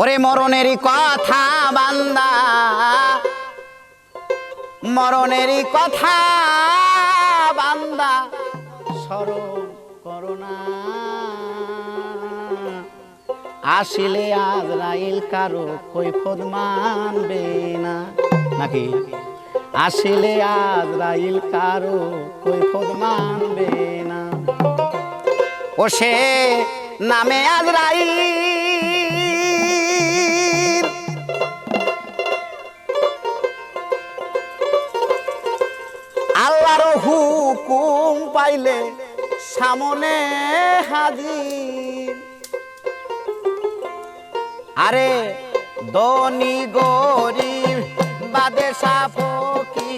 ওরে মরণেরই কথা বান্দা। মরণেরই কথা বান্দা, স্মরণ করোনা আসিলে আজরাইল কারও কৈফত মানবে না। নাকি? আসিলে আজরাইল কারও কৈফত মানবে না। ও সে নামে আজরাইল হুকুম পাইলে সামনে হাজির। আরে দনি গরিব বাদে সাফকি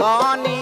ধনী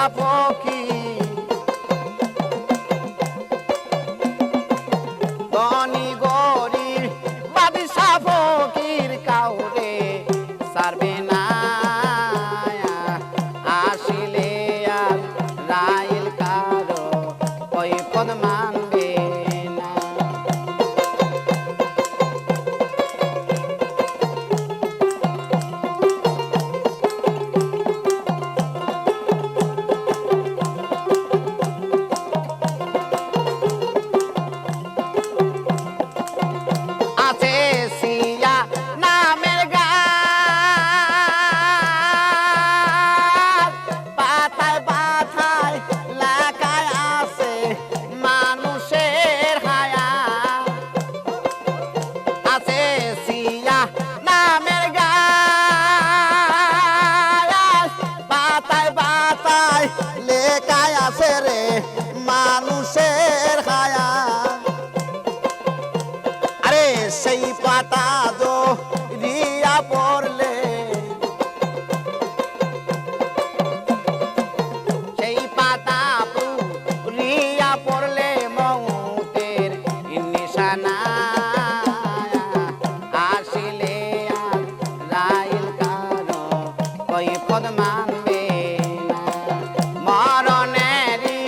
la poche. ওই পদ মানবে মরণেরই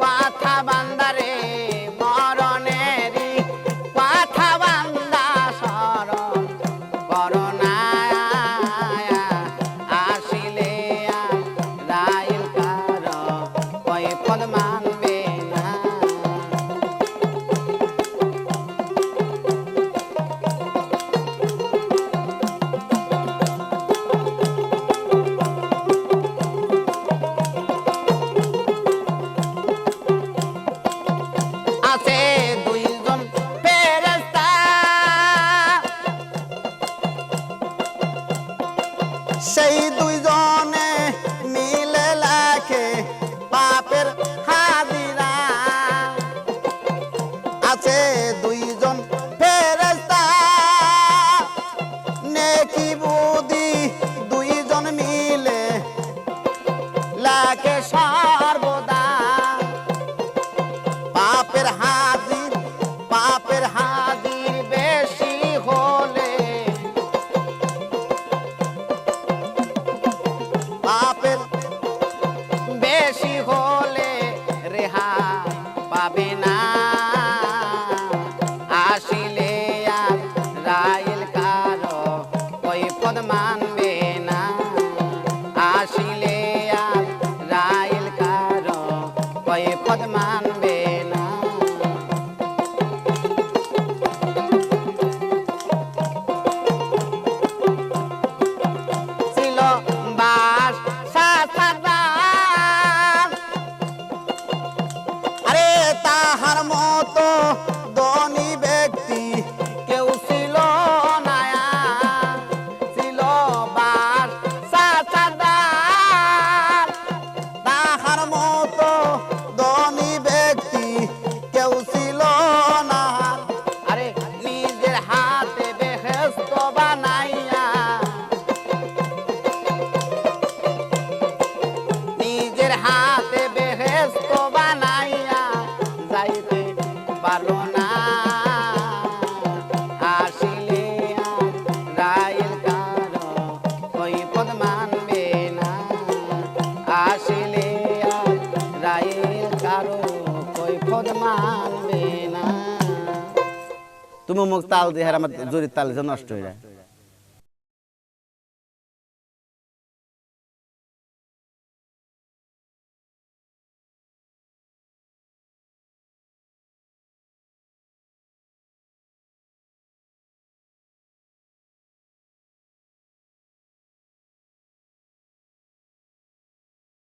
পাথা বান্দারে মরণেরই পাথা বান্দা শরণ করোনা আছে দুই তুমি মুখ তাল দিয়ে আমার জরির তাল নষ্ট হয়ে যায়।